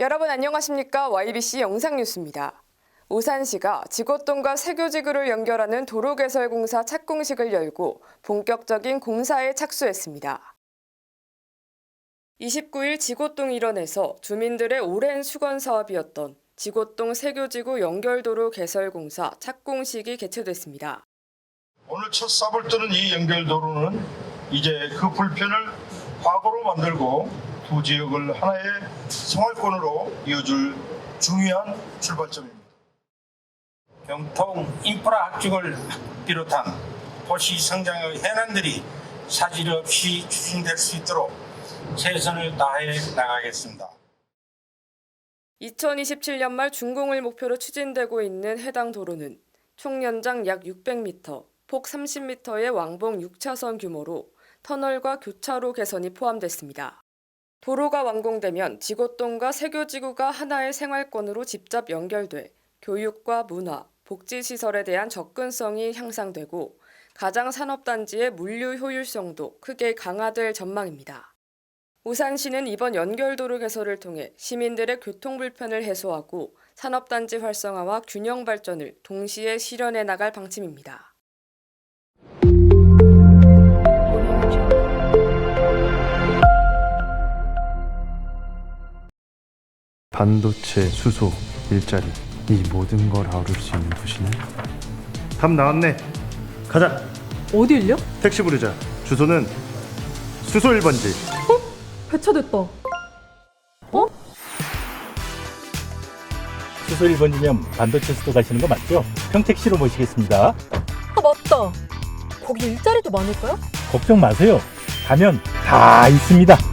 여러분 안녕하십니까? YBC 영상뉴스입니다. 오산시가 지곡동과 세교지구를 연결하는 도로 개설 공사 착공식을 열고 본격적인 공사에 착수했습니다. 29일 지곡동 일원에서 주민들의 오랜 수건 사업이었던 지곡동 세교지구 연결도로 개설 공사 착공식이 개최됐습니다. 오늘 첫 삽을 뜨는 이 연결도로는 이제 그 불편을 과거로 만들고 두 지역을 하나의 생활권으로 이어줄 중요한 출발점입니다. 경통 인프라 확충을 비롯한 도시 성장의 해난들이 사질 없이 추진될 수 있도록 최선을 다해 나가겠습니다. 2027년 말 준공을 목표로 추진되고 있는 해당 도로는 총 연장 약 600m, 폭 30m의 왕복 6차선 규모로 터널과 교차로 개선이 포함됐습니다. 도로가 완공되면 지곡동과 세교지구가 하나의 생활권으로 직접 연결돼 교육과 문화, 복지시설에 대한 접근성이 향상되고 가장 산업단지의 물류 효율성도 크게 강화될 전망입니다. 우산시는 이번 연결도로 개설을 통해 시민들의 교통 불편을 해소하고 산업단지 활성화와 균형 발전을 동시에 실현해 나갈 방침입니다. 반도체, 수소, 일자리 이 모든 걸 아우를 수 있는 도시는 답 나왔네 가자 어딜요? 택시 부르자 주소는 수소 1번지 배차됐다. 수소 1번지면 반도체 수도 가시는 거 맞죠? 평택시로 모시겠습니다. 아 맞다. 거기 일자리도 많을까요? 걱정 마세요. 가면 다 있습니다.